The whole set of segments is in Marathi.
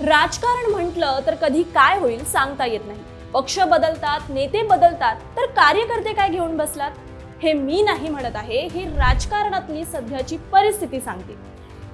राजकारण म्हटलं तर कधी काय होईल सांगता येत नाही. पक्ष बदलतात नेते बदलतात तर कार्यकर्ते काय घेऊन बसलात? हे मी नाही म्हणत आहे ही राजकारणातली सध्याची परिस्थिती सांगते.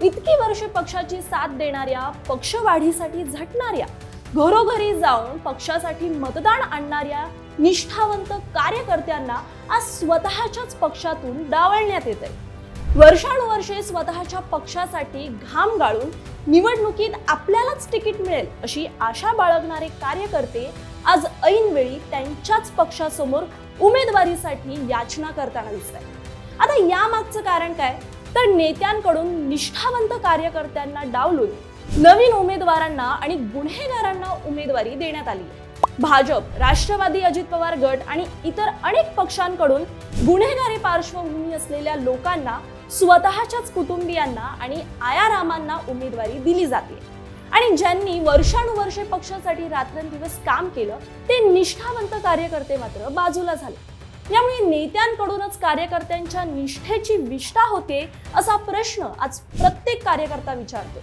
इतकी वर्ष पक्षाची साथ देणाऱ्या पक्षवाढीसाठी झटणाऱ्या घरोघरी जाऊन पक्षासाठी मतदान आणणाऱ्या निष्ठावंत कार्यकर्त्यांना आज स्वतःच्याच पक्षातून डावळण्यात येत आहे वर्षानुवर्षे स्वतःच्या पक्षासाठी घाम गाळून निवडणुकीत आपल्यालाच तिकीट मिळेल अशी आशा बाळगणारे कार्यकर्ते आज ऐनवेळी त्यांच्याच पक्षासमोर उमेदवारीसाठी याचना करताना दिसत आहेत आता यामागचं कारण काय? तर नेत्यांकडून निष्ठावंत कार्यकर्त्यांना डावलून नवीन उमेदवारांना आणि गुन्हेगारांना उमेदवारी देण्यात आली. भाजप राष्ट्रवादी अजित पवार गट आणि इतर अनेक पक्षांकडून गुन्हेगारी पार्श्वभूमी असलेल्या लोकांना स्वतःच्याच कुटुंबियांना आणि आयारामांना उमेदवारी दिली जाते. आणि ज्यांनी वर्षानुवर्षे पक्षासाठी रात्रंदिवस काम केलं ते निष्ठावंत कार्यकर्ते मात्र बाजूला झाले. यामुळे नेत्यांकडूनच कार्यकर्त्यांच्या निष्ठेची विष्ठा होते असा प्रश्न आज प्रत्येक कार्यकर्ता विचारतो.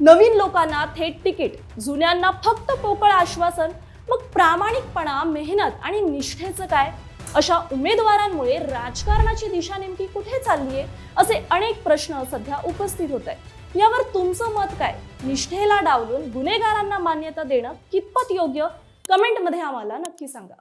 नवीन लोकांना थेट तिकीट जुन्यांना फक्त पोकळ आश्वासन मग प्रामाणिकपणा मेहनत आणि निष्ठेचं काय? अशा उमेदवारांमुळे राजकारणाची दिशा नेमकी कुठे चालली आहे असे अनेक प्रश्न सध्या उपस्थित होत आहेत. यावर तुमचं मत काय? निष्ठेला डावलून गुन्हेगारांना मान्यता देणं कितपत योग्य? कमेंटमध्ये आम्हाला नक्की सांगा.